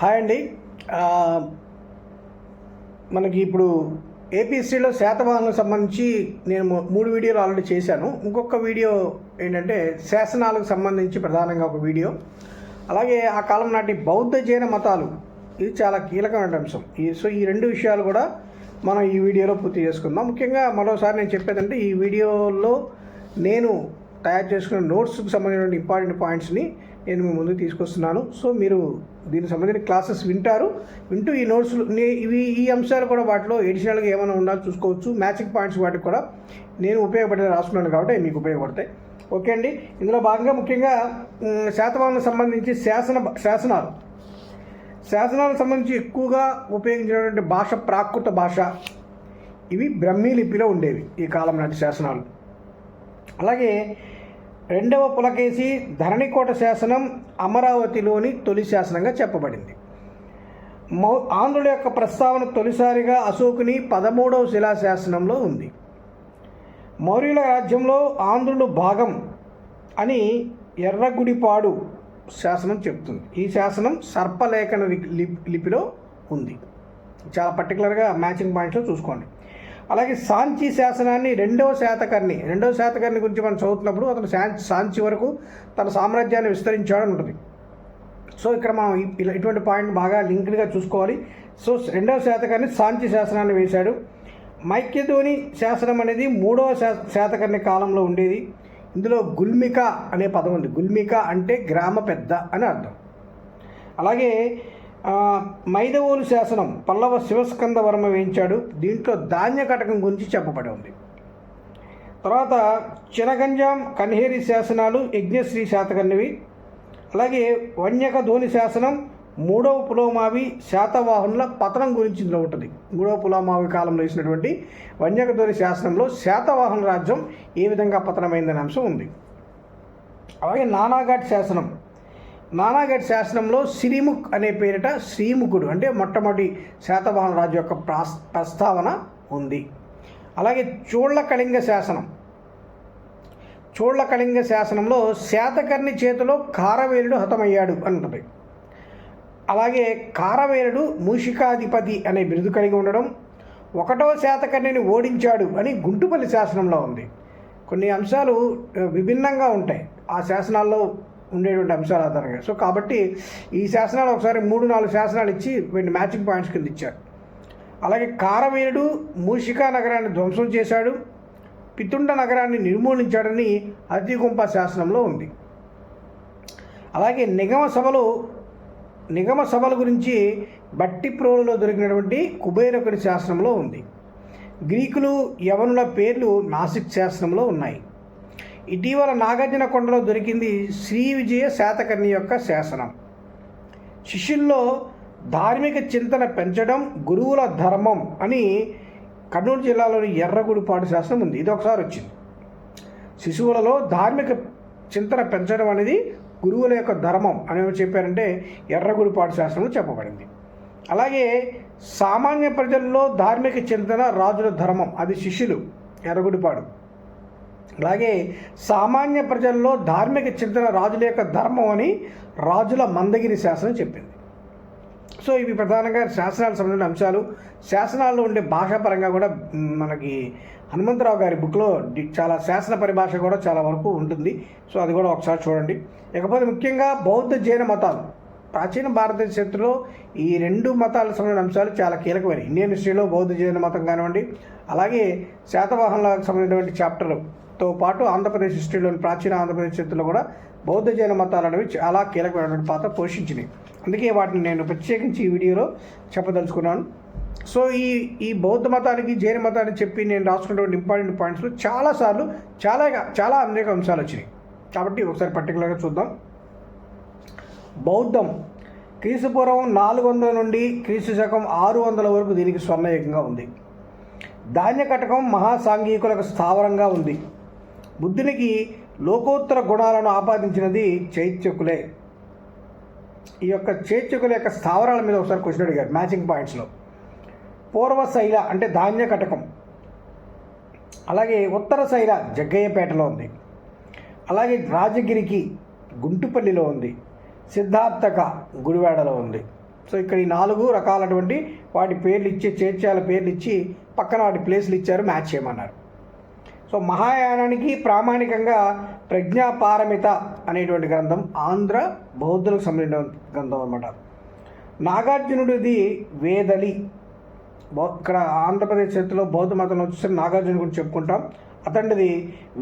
Hi అండి. మనకి ఇప్పుడు ఏపీసీలో శాతవాహనకు సంబంధించి నేను మూడు వీడియోలు ఆల్రెడీ చేశాను. ఇంకొక వీడియో ఏంటంటే శాసనాలకు సంబంధించి ప్రధానంగా ఒక వీడియో. అలాగే ఆ కాలం నాటి బౌద్ధ జైన మతాలు. ఇది చాలా కీలకమైన అంశం. ఈ సో ఈ రెండు విషయాలు కూడా మనం ఈ వీడియోలో పూర్తి చేసుకుందాం. ముఖ్యంగా మరోసారి నేను చెప్పేదంటే ఈ వీడియోలో నేను తయారు చేసుకున్న నోట్స్కి సంబంధించిన ఇంపార్టెంట్ పాయింట్స్ని నేను మీ ముందు తీసుకొస్తున్నాను. సో మీరు దీనికి సంబంధించిన క్లాసెస్ వింటారు. వింటూ ఈ నోట్స్ ఇవి ఈ అంశాలు కూడా వాటిలో ఎడిషనల్గా ఏమైనా ఉండాలో చూసుకోవచ్చు. మ్యాచింగ్ పాయింట్స్ వాటికి కూడా నేను ఉపయోగపడేది రాసుకున్నాను కాబట్టి మీకు ఉపయోగపడతాయి. ఓకే అండి. ఇందులో భాగంగా ముఖ్యంగా మ్, శాతవాహనకు సంబంధించి శాసన శాసనాలు. శాసనాలకు సంబంధించి ఎక్కువగా ఉపయోగించినటువంటి భాష ప్రాకృత భాష. ఇవి బ్రహ్మీ లిపిలో ఉండేవి ఈ కాలం నాటి శాసనాలు. అలాగే రెండవ పులకేసి ధరణికోట శాసనం అమరావతిలోని తొలి శాసనంగా చెప్పబడింది. మౌ ఆంధ్రుల యొక్క ప్రస్తావన తొలిసారిగా అశోకుని పదమూడవ శిలాశాసనంలో ఉంది. మౌర్యుల రాజ్యంలో ఆంధ్రులు భాగం అని ఎర్రగుడిపాడు శాసనం చెప్తుంది ఈ శాసనం సర్పలేఖన లి- లిపిలో ఉంది. చాలా పర్టికులర్గా మ్యాచింగ్ పాయింట్స్లో చూసుకోండి. అలాగే సాంచి శాసనాన్ని రెండవ శాతకర్ణి రెండవ శాతకర్ణి గురించి మనం చదువుతున్నప్పుడు అతను సాంచి వరకు తన సామ్రాజ్యాన్ని విస్తరించాడని ఉంటుంది. సో ఇక్కడ మనం ఇలా ఇటువంటి పాయింట్ బాగా లింక్డ్గా చూసుకోవాలి. సో రెండవ శాతకర్ణి సాంచి శాసనాన్ని వేశాడు. మైక్యధోని శాసనం అనేది మూడవ శాతకర్ణి కాలంలో ఉండేది. ఇందులో గుల్మిక అనే పదం ఉంది. గుల్మిక అంటే గ్రామ పెద్ద అని అర్థం. అలాగే మైదవోలు శాసనం పల్లవ శివస్కంద వర్మ వేయించాడు. దీంట్లో ధాన్య కటకం గురించి చెప్పబడి ఉంది. తర్వాత చినగంజాం కన్హేరి శాసనాలు యజ్ఞశ్రీ శాతకర్ణివి అలాగే వన్యక ధోని శాసనం మూడవ పులోమావి శాతవాహనుల పతనం గురించి ఇందులో ఉంటుంది. మూడవ పులోమావి కాలంలో వేసినటువంటి వన్యక ధోని శాసనంలో శాతవాహన రాజ్యం ఏ విధంగా పతనమైందనే అంశం ఉంది. అలాగే నానాఘాట్ శాసనం నానాగఢ్ శాసనంలో సిరిముఖ్ అనే పేరిట శ్రీముఖుడు అంటే మొట్టమొదటి శాతవాహన రాజు యొక్క ప్రాస్ ప్రస్తావన ఉంది. అలాగే చోళ్ళ కళింగ శాసనం. చోళ్ళ కళింగ శాసనంలో శాతకర్ణి చేతిలో కారవేలుడు హతమయ్యాడు అంటుంది అలాగే కారవేలుడు మూషికాధిపతి అనే బిరుదు కలిగి ఉండడం ఒకటో శాతకర్ణిని ఓడించాడు అని గుంటుపల్లి శాసనంలో ఉంది. కొన్ని అంశాలు విభిన్నంగా ఉంటాయి. ఆ శాసనాల్లో ఉండేటువంటి అంశాల ఆధారంగా. సో కాబట్టి ఈ శాసనాలు ఒకసారి మూడు నాలుగు శాసనాలు ఇచ్చి వీటిని మ్యాచింగ్ పాయింట్స్ కింద ఇచ్చారు. అలాగే కారవీరుడు మూషికా నగరాన్ని ధ్వంసం చేశాడు పితుండ నగరాన్ని నిర్మూలించాడని అతిగుంప శాసనంలో ఉంది. అలాగే నిగమ సభలు నిగమ సభల గురించి బట్టి ప్రోలులో దొరికినటువంటి కుబేరకుడి శాసనంలో ఉంది. గ్రీకులు యవనుల పేర్లు నాసిక్ శాసనంలో ఉన్నాయి. ఇటీవల నాగార్జున కొండలో దొరికింది శ్రీ విజయ శాతకర్ణి యొక్క శాసనం. శిష్యుల్లో ధార్మిక చింతన పెంచడం గురువుల ధర్మం అని కర్నూలు జిల్లాలోని ఎర్రగుడిపాడు శాసనం ఉంది. ఇది ఒకసారి వచ్చింది. శిశువులలో ధార్మిక చింతన పెంచడం అనేది గురువుల యొక్క ధర్మం అని చెప్పారంటే ఎర్రగుడిపాడు శాసనంలో చెప్పబడింది. అలాగే సామాన్య ప్రజల్లో ధార్మిక చింతన రాజుల ధర్మం అది శిష్యులు ఎర్రగుడిపాడు. అలాగే సామాన్య ప్రజల్లో ధార్మిక చింతన రాజుల యొక్క ధర్మం అని రాజుల మందగిరి శాసనం చెప్పింది. సో ఇవి ప్రధానంగా శాసనాలకు సంబంధించిన అంశాలు. శాసనాల్లో ఉండే భాషాపరంగా కూడా మనకి హనుమంతరావు గారి బుక్లో చాలా శాసన పరిభాష కూడా చాలా వరకు ఉంటుంది. సో అది కూడా ఒకసారి చూడండి. ఇకపోతే ముఖ్యంగా బౌద్ధ జైన మతాలు. ప్రాచీన భారతదేశ చరిత్రలో ఈ రెండు మతాలకు సంబంధించిన అంశాలు చాలా కీలకమైనవి. ఇండియన్ హిస్టరీలో బౌద్ధ జైన మతం కానివ్వండి అలాగే శాతవాహనాలకు సంబంధించినటువంటి తో పాటు ఆంధ్రప్రదేశ్ హిస్టరీలోని ప్రాచీన ఆంధ్రప్రదేశ్ చరిత్రలో కూడా బౌద్ధ జైన మతాలు అనేవి చాలా కీలకమైనటువంటి పాత్ర పోషించినాయి అందుకే వాటిని నేను ప్రత్యేకించి ఈ వీడియోలో చెప్పదలుచుకున్నాను. సో ఈ ఈ బౌద్ధ మతానికి జైన మతానికి చెప్పి నేను రాసుకున్నటువంటి ఇంపార్టెంట్ పాయింట్స్లో చాలాసార్లు చాలా చాలా అనేక అంశాలు వచ్చినాయి. కాబట్టి ఒకసారి పర్టికులర్గా చూద్దాం. బౌద్ధం. క్రీస్తుపూర్వం నాలుగు వందల నుండి క్రీస్తు శకం ఆరు వందల వరకు దీనికి స్వర్ణయుగంగా ఉంది. ధాన్య కటకం మహాసాంఘికులకు స్థావరంగా ఉంది. బుద్ధునికి లోకోత్తర గుణాలను ఆపాదించినది చైత్యకులే. ఈ యొక్క చైత్యకుల యొక్క స్థావరాల మీద ఒకసారి క్వశ్చన్ అడిగారు మ్యాచింగ్ పాయింట్స్లో పూర్వ శైల అంటే ధాన్య కటకం. అలాగే ఉత్తర శైల జగ్గయ్యపేటలో ఉంది. అలాగే రాజగిరికి గుంటుపల్లిలో ఉంది. సిద్ధార్థక గుడివాడలో ఉంది. సో ఇక్కడ ఈ నాలుగు రకాలటువంటి వాటి పేర్లు ఇచ్చి చేర్చాల పేర్లు ఇచ్చి పక్కన వాటి ప్లేస్లు ఇచ్చారు మ్యాచ్ చేయమన్నారు. సో మహాయానానికి ప్రామాణికంగా ప్రజ్ఞాపారమిత అనేటువంటి గ్రంథం ఆంధ్ర బౌద్ధులకు సంబంధించిన గ్రంథం అనమాట నాగార్జునుడిది వేదలి. ఇక్కడ ఆంధ్రప్రదేశ్ చరిత్రలో బౌద్ధ మతంలో వచ్చేసరికి నాగార్జున గురించి చెప్పుకుంటాం. అతనిది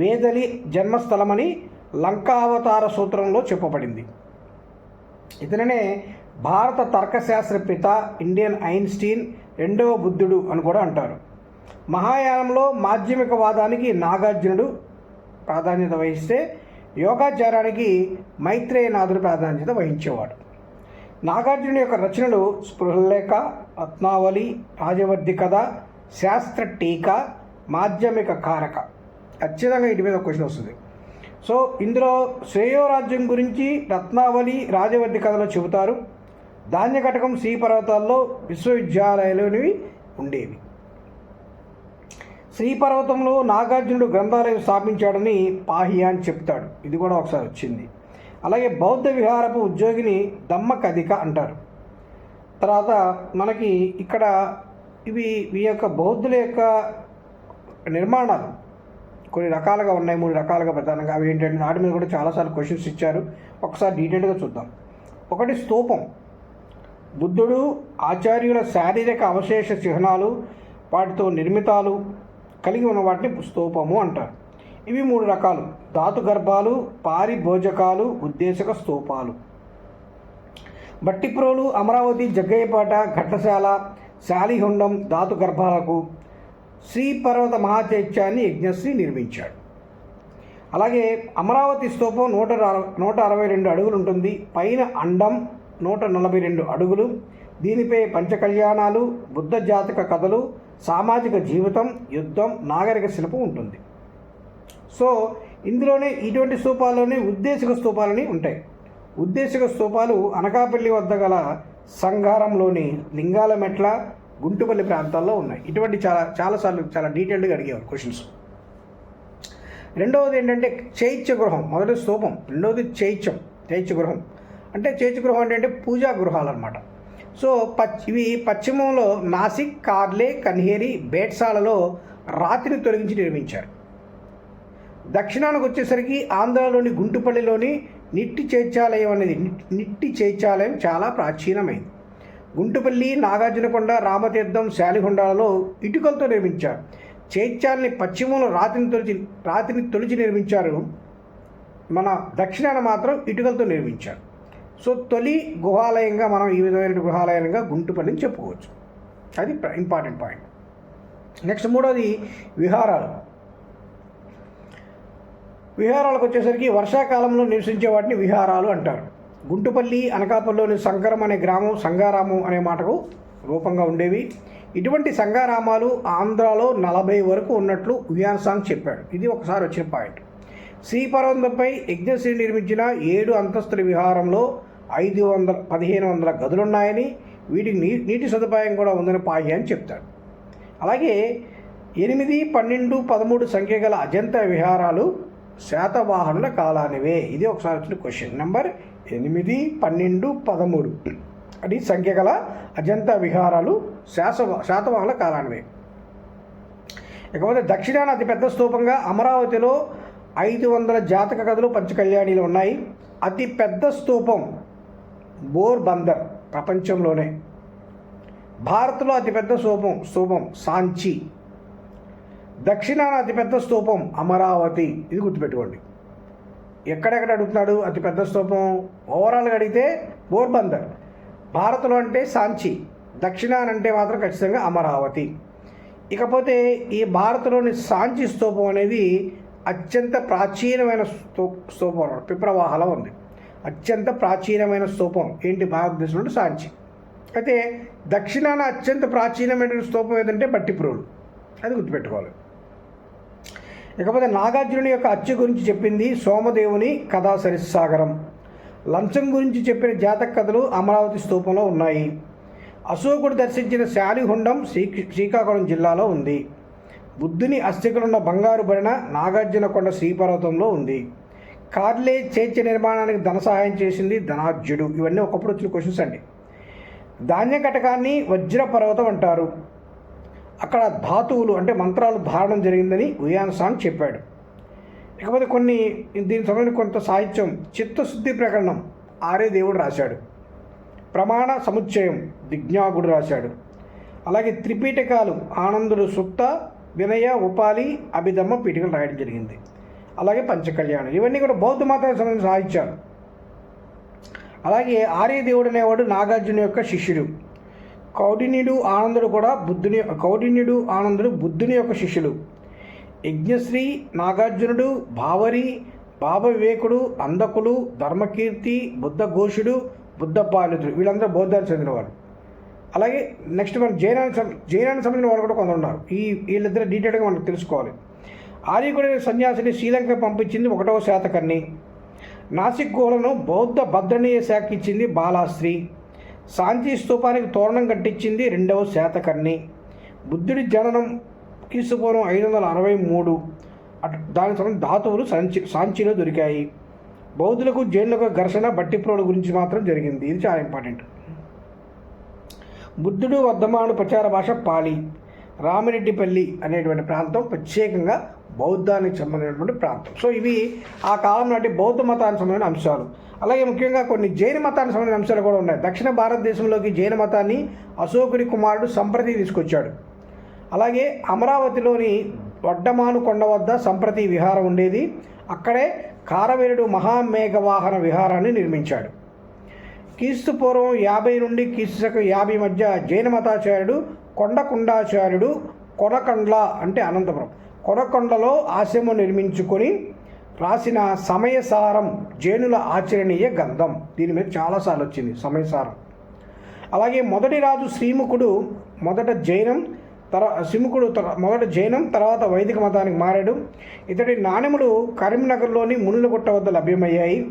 వేదలి జన్మస్థలమని లంకావతార సూత్రంలో చెప్పబడింది. ఇతననే భారత తర్కశాస్త్ర పిత ఇండియన్ ఐన్స్టీన్ రెండవ బుద్ధుడు అని కూడా అంటారు. మహాయానంలో మాధ్యమికవాదానికి నాగార్జునుడు ప్రాధాన్యత వహిస్తే యోగాచారానికి మైత్రేయనాథుడు ప్రాధాన్యత వహించేవాడు. నాగార్జునుడి యొక్క రచనలు స్పృహలేఖ రత్నావళి రాజవర్ధి కథ శాస్త్ర టీకా మాధ్యమిక కారక. ఖచ్చితంగా వీటి మీద క్వశ్చన్ వస్తుంది. సో ఇందులో శ్రేయోరాజ్యం గురించి రత్నావళి రాజవర్ధి కథలో చెబుతారు. ధాన్యకటకం శ్రీ పర్వతాల్లో విశ్వవిద్యాలయాలోనివి ఉండేవి. శ్రీపర్వతంలో నాగార్జునుడు గ్రంథాలయం స్థాపించాడని పాహియాన్ చెప్తాడు ఇది కూడా ఒకసారి వచ్చింది. అలాగే బౌద్ధ విహారపు ఉద్యోగిని దమ్మ కదిక అంటారు. తర్వాత మనకి ఇక్కడ ఇవి ఈ యొక్క బౌద్ధుల యొక్క నిర్మాణాలు కొన్ని రకాలుగా ఉన్నాయి మూడు రకాలుగా ప్రధానంగా. అవి ఏంటంటే వాటి మీద కూడా చాలాసార్లు క్వశ్చన్స్ ఇచ్చారు. ఒకసారి డీటెయిల్గా చూద్దాం. ఒకటి స్తూపం. బుద్ధుడు ఆచార్యుల శారీరక అవశేష చిహ్నాలు వాటితో నిర్మితాలు కలిగి ఉన్న వాటిని స్తూపము అంటారు. ఇవి మూడు రకాలు. ధాతు గర్భాలు పారిభోజకాలు ఉద్దేశక స్తూపాలు. బట్టిప్రోలు అమరావతి జగ్గయ్యపాట ఘట్టశాల శాలిహుండం ధాతు గర్భాలకు శ్రీపర్వత మహాచైత్యాన్ని యజ్ఞశ్రీ నిర్మించాడు. అలాగే అమరావతి స్తూపం నూట నూట అరవై రెండు అడుగులు ఉంటుంది. పైన అండం నూట నలభై రెండు అడుగులు. దీనిపై పంచకళ్యాణాలు బుద్ధ జాతక కథలు సామాజిక జీవితం యుద్ధం నాగరిక శిల్పం ఉంటుంది. సో ఇందులోనే ఇటువంటి స్తూపాల్లోనే ఉద్దేశిక స్తూపాలని ఉంటాయి. ఉద్దేశిక స్తూపాలు అనకాపల్లి వద్ద గల సంగారంలోని లింగాల మెట్ల గుంటుపల్లి ప్రాంతాల్లో ఉన్నాయి. ఇటువంటి చాలా చాలాసార్లు చాలా డీటెయిల్డ్గా అడిగేవారు క్వశ్చన్స్. రెండవది ఏంటంటే చైత్య గృహం మొదటి స్తూపం. రెండవది చైత్యం చైత్య గృహం. అంటే చైత్య గృహం అంటే అంటే పూజా గృహాలు అనమాట సో పచ్ ఇవి పశ్చిమంలో నాసిక్ కార్లే కన్హేరి బేట్సాలలో రాతిని తొలగించి నిర్మించారు. దక్షిణానికి వచ్చేసరికి ఆంధ్రలోని గుంటుపల్లిలోని నిట్టి చేర్చాలయం అనేది నిట్టి చేర్చాలయం చాలా ప్రాచీనమైంది. గుంటుపల్లి నాగార్జునకొండ రామతీర్థం శాలిగొండాలలో ఇటుకలతో నిర్మించారు. చేర్చాలని పశ్చిమంలో రాతిని తొలిచి రాతిని తొలిచి నిర్మించారు. మన దక్షిణాన మాత్రం ఇటుకలతో నిర్మించారు. సో తొలి గుహాలయంగా మనం ఈ విధమైన గుహాలయంగా గుంటుపల్లిని చెప్పుకోవచ్చు. అది ఇంపార్టెంట్ పాయింట్ నెక్స్ట్ మూడోది విహారాలు. విహారాలకు వచ్చేసరికి వర్షాకాలంలో నివసించే వాటిని విహారాలు అంటారు. గుంటుపల్లి అనకాపల్లిలోని సంకరం అనే గ్రామం సంగారామం అనే మాటకు రూపంగా ఉండేవి. ఇటువంటి సంగారామాలు ఆంధ్రాలో నలభై వరకు ఉన్నట్లు ఉయాన్సాంగ్ చెప్పాడు. ఇది ఒకసారి వచ్చిన పాయింట్ శ్రీపర్వతంపై యజ్ఞశ్రీ నిర్మించిన ఏడు అంతస్తుల విహారంలో ఐదు వందల పదిహేను వందల గదులున్నాయని వీటికి నీ నీటి సదుపాయం కూడా ఉందని పాయి అని చెప్తాడు. అలాగే ఎనిమిది పన్నెండు పదమూడు సంఖ్య గల అజంత విహారాలు శాతవాహనుల కాలానివే. ఇది ఒకసారి వచ్చిన క్వశ్చన్ నెంబర్ ఎనిమిది పన్నెండు పదమూడు. అది సంఖ్య గల అజంత విహారాలు శాస శాతవాహనుల కాలానివే. ఇకపోతే దక్షిణాన అతిపెద్ద స్తూపంగా అమరావతిలో ఐదు వందల జాతక కథలు పంచకళ్యాణిలు ఉన్నాయి. అతి పెద్ద స్తూపం బోర్ బందర్ ప్రపంచంలోనే. భారత్లో అతిపెద్ద స్తూపం స్తూపం సాంచి. దక్షిణాన అతిపెద్ద స్తూపం అమరావతి. ఇది గుర్తుపెట్టుకోండి. ఎక్కడెక్కడ అడుగుతున్నాడు అతిపెద్ద స్తూపం ఓవరాల్గా అడిగితే బోర్బందర్ భారత్లో అంటే సాంచి. దక్షిణాన అంటే మాత్రం ఖచ్చితంగా అమరావతి. ఇకపోతే ఈ భారత్లోని సాంచి స్తూపం అనేది అత్యంత ప్రాచీనమైన స్తూ స్తూపం అన్నమాట. పిప్రవాహలో ఉంది. అత్యంత ప్రాచీనమైన స్తూపం ఏంటి? భారతదేశంలో సాంచి. అయితే దక్షిణాన అత్యంత ప్రాచీనమైన స్తూపం ఏదంటే బట్టిప్రోలు అది గుర్తుపెట్టుకోవాలి. ఇకపోతే నాగార్జునుని యొక్క హత్య గురించి చెప్పింది సోమదేవుని కథా సరిస్సాగరం లంచం గురించి చెప్పిన జాతక కథలు అమరావతి స్తూపంలో ఉన్నాయి. అశోకుడు దర్శించిన శాలిహుండం శ్రీ శ్రీకాకుళం జిల్లాలో ఉంది. బుద్ధుని అస్థికలున్న బంగారు భరణ నాగార్జునకొండ శ్రీపర్వతంలో ఉంది. కార్లే చైత్య నిర్మాణానికి ధన సహాయం చేసింది ధనార్జుడు. ఇవన్నీ ఒకప్పుడు వచ్చిన క్వశ్చన్స్ అండి. ధాన్య కటకాన్ని వజ్ర పర్వతం అంటారు. అక్కడ ధాతువులు అంటే మంత్రాలు ధారణం జరిగిందని ఉయాన్సాంగ్ చెప్పాడు. ఇకపోతే కొన్ని దీనికి సంబంధించిన కొంత సాహిత్యం చిత్తశుద్ధి ప్రకరణం ఆరే దేవుడు రాశాడు. ప్రమాణ సముచ్చయం దిజ్ఞాగుడు రాశాడు. అలాగే త్రిపీఠకాలు ఆనందుడు సుప్త వినయ ఉపాలి అభిధమ్మ పీఠికలు రాయడం జరిగింది. అలాగే పంచకళ్యాణం. ఇవన్నీ కూడా బౌద్ధ మతానికి సంబంధించిన సాహిత్యాలు. అలాగే ఆర్యదేవుడు అనేవాడు నాగార్జున యొక్క శిష్యుడు. కౌటిన్యుడు ఆనందుడు కూడా బుద్ధుని కౌటిన్యుడు ఆనందుడు బుద్ధుని యొక్క శిష్యులు. యజ్ఞశ్రీ నాగార్జునుడు భావరి బాబ వివేకుడు అందకులు ధర్మకీర్తి బుద్ధఘోషుడు బుద్ధపాలితుడు వీళ్ళందరూ బౌద్ధానికి చెందినవారు. అలాగే నెక్స్ట్ మన జైనానికి జైనానికి సంబంధించిన వాళ్ళు కూడా కొందరు ఉన్నారు. ఈ వీళ్ళిద్దరు డీటెయిల్గా మనకు తెలుసుకోవాలి. ఆర్యకుడి సన్యాసిని శ్రీలంక పంపించింది ఒకటవ శాతకర్ణి. నాసిక్ గుహలను బౌద్ధ భద్రణీయ శాఖ ఇచ్చింది బాలాశ్రీ. శాంతి స్తూపానికి తోరణం కట్టించింది రెండవ శాతకర్ణి. బుద్ధుడి జననం క్రీస్తుపూర్వం ఐదు వందల అరవై మూడు. అటు దానికి సంబంధించిన ధాతువులు సంచి సాంచిలో దొరికాయి. బౌద్ధులకు జైనులకు ఘర్షణ బట్టిప్రోల గురించి మాత్రం జరిగింది. ఇది చాలా ఇంపార్టెంట్ బుద్ధుడు వర్ధమాను ప్రచార భాష పాలి రామిరెడ్డిపల్లి అనేటువంటి ప్రాంతం ప్రత్యేకంగా బౌద్ధానికి సంబంధించినటువంటి ప్రాంతం. సో ఇవి ఆ కాలం నాటి బౌద్ధ మతానికి సంబంధించిన అంశాలు. అలాగే ముఖ్యంగా కొన్ని జైన మతానికి సంబంధించిన అంశాలు కూడా ఉన్నాయి. దక్షిణ భారతదేశంలోకి జైన మతాన్ని అశోకుడి కుమారుడు సంప్రతి తీసుకొచ్చాడు. అలాగే అమరావతిలోని వడ్డమాను కొండ వద్ద సంప్రతి విహారం ఉండేది. అక్కడే కారవేరుడు మహామేఘవాహన విహారాన్ని నిర్మించాడు. క్రీస్తు పూర్వం యాభై నుండి క్రీస్తు శకం యాభై మధ్య జైన మతాచార్యుడు కొండకుండాచార్యుడు కొనకండ్ల అంటే అనంతపురం. కొనకొండలో ఆశ్రమం నిర్మించుకొని రాసిన సమయసారం జైనుల ఆచరణీయ గంధం దీని మీద చాలాసార్లు వచ్చింది సమయసారం. అలాగే మొదటి రాజు శ్రీముఖుడు మొదట జైనం తర్వాత శ్రీముఖుడు తర- మొదట జైనం తర్వాత వైదిక మతానికి మారాడు. ఇతడి నాణెములు కరీంనగర్లోని మునులగుట్ట వద్ద లభ్యమయ్యాయి.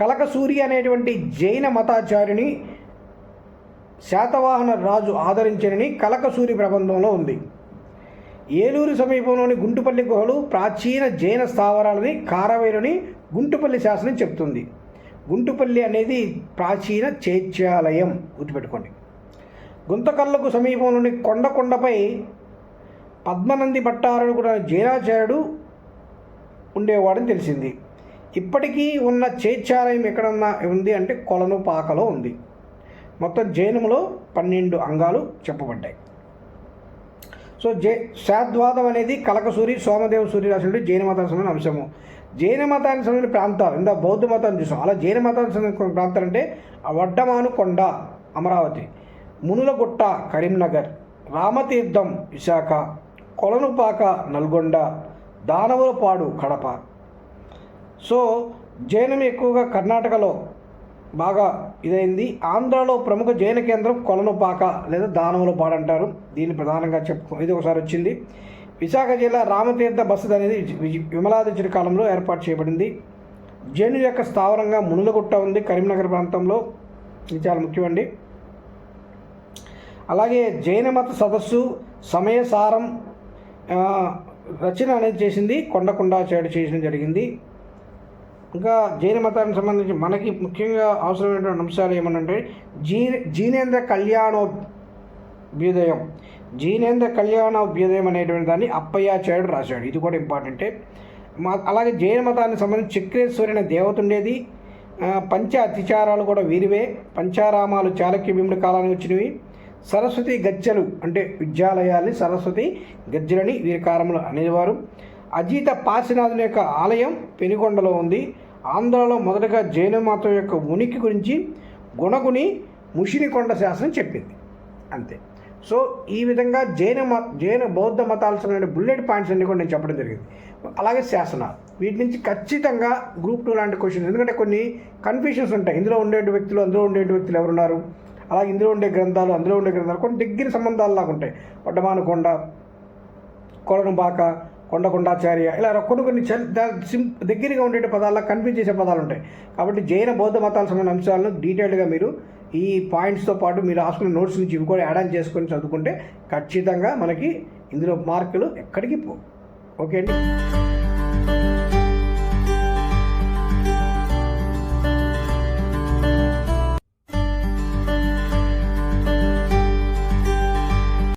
కలకసూరి అనేటువంటి జైన మతాచార్యుని శాతవాహన రాజు ఆదరించనని కలకసూరి ప్రబంధంలో ఉంది. ఏలూరు సమీపంలోని గుంటుపల్లి గుహలు ప్రాచీన జైన స్థావరాలని కారవేలుని గుంటుపల్లి శాసనం చెప్తుంది గుంటుపల్లి అనేది ప్రాచీన చైత్యాలయం. గుర్తుపెట్టుకోండి. గుంతకల్లకు సమీపంలోని కొండకొండపై పద్మనంది భట్టారుడు కూడా జైనాచార్యుడు ఉండేవాడని తెలిసింది. ఇప్పటికీ ఉన్న చైత్యాలయం ఎక్కడన్నా ఉంది అంటే కొలను పాకలో ఉంది. మొత్తం జైనములో పన్నెండు అంగాలు చెప్పబడ్డాయి. సో జై శాద్వాదం అనేది కలకసూరి సోమదేవ సూర్య రాసినటువంటి జైన మతానికి సంబంధించిన అంశము. జైన మతానికి సంబంధించిన ప్రాంతాలు ఇందా బౌద్ధ మతాన్ని చూసాం. అలా జైన మతానికి సంబంధించిన ప్రాంతాలు అంటే ఆ వడ్డమాను కొండ అమరావతి మునులగుట్ట కరీంనగర్ రామతీర్థం విశాఖ కొలనుపాక నల్గొండ దానవులపాడు కడప. సో జైనం ఎక్కువగా కర్ణాటకలో బాగా ఇదైంది. ఆంధ్రాలో ప్రముఖ జైన కేంద్రం కొలనుపాక లేదా దానవులపాడు అంటారు. దీన్ని ప్రధానంగా చెప్పుకో ఇది ఒకసారి వచ్చింది. విశాఖ జిల్లా రామతీర్థ బస్సు అనేది విమలాదిత్యుడి కాలంలో ఏర్పాటు చేయబడింది. జైను యొక్క స్థావరంగా మునులగుట్ట ఉంది కరీంనగర్ ప్రాంతంలో. ఇది చాలా ముఖ్యమండి. అలాగే జైన మత సదస్సు సమయసారం రచన అనేది చేసింది. కొండకొండాచార్యుడు చేసిన జరిగింది. ఇంకా జైన మతానికి సంబంధించి మనకి ముఖ్యంగా అవసరమైనటువంటి అంశాలు ఏమనంటే జీ జీనేంద్ర కళ్యాణోభ్యుదయం జీనేంద్ర కళ్యాణోభ్యుదయం అనేటువంటి దాన్ని అప్పయ్యాచార్యుడు రాశాడు. ఇది కూడా ఇంపార్టెంటే. మా అలాగే జైన మతానికి సంబంధించి చక్రేశ్వరి దేవత ఉండేది. పంచ అతిచారాలు కూడా వీరివే. పంచారామాలు చాళక్య భీముడి కాలానికి వచ్చినవి. సరస్వతి గజ్జలు అంటే విద్యాలయాల్ని సరస్వతి గజ్జలని వీరి కాలంలో అనేవారు. అజీత పాశనాథుని యొక్క ఆలయం పెనుకొండలో ఉంది. ఆంధ్రలో మొదటగా జైన మతం యొక్క ఉనికి గురించి గుణగుని ముషినికొండ శాసనం చెప్పింది. అంతే. సో ఈ విధంగా జైన మ జైన బౌద్ధ మతాలకు సంబంధించిన బుల్లెట్ పాయింట్స్ అన్ని కూడా నేను చెప్పడం జరిగింది. అలాగే శాసనాలు. వీటి నుంచి ఖచ్చితంగా గ్రూప్ టూ లాంటి క్వశ్చన్స్. ఎందుకంటే కొన్ని కన్ఫ్యూషన్స్ ఉంటాయి. ఇందులో ఉండే వ్యక్తులు అందులో ఉండే వ్యక్తులు ఎవరున్నారు? అలాగే ఇందులో ఉండే గ్రంథాలు అందులో ఉండే గ్రంథాలు కొన్ని దగ్గర సంబంధాలు లాగా ఉంటాయి. వడ్డమానకొండ కొలనుబాక కొండకొండాచార్య. ఇలా కొన్ని కొన్ని సిం దగ్గరగా ఉండే పదాల్లో కన్ఫ్యూజ్ చేసే పదాలు ఉంటాయి. కాబట్టి జైన బౌద్ధ మతాలకు సంబంధించిన అంశాలను డీటెయిల్డ్గా మీరు ఈ పాయింట్స్తో పాటు మీరు రాసుకున్న నోట్స్ నుంచి ఇవి కూడా యాడ్ ఆన్ చేసుకొని చదువుకుంటే ఖచ్చితంగా మనకి ఇందులో మార్కులు ఎక్కడికి పో ఓకే అండి?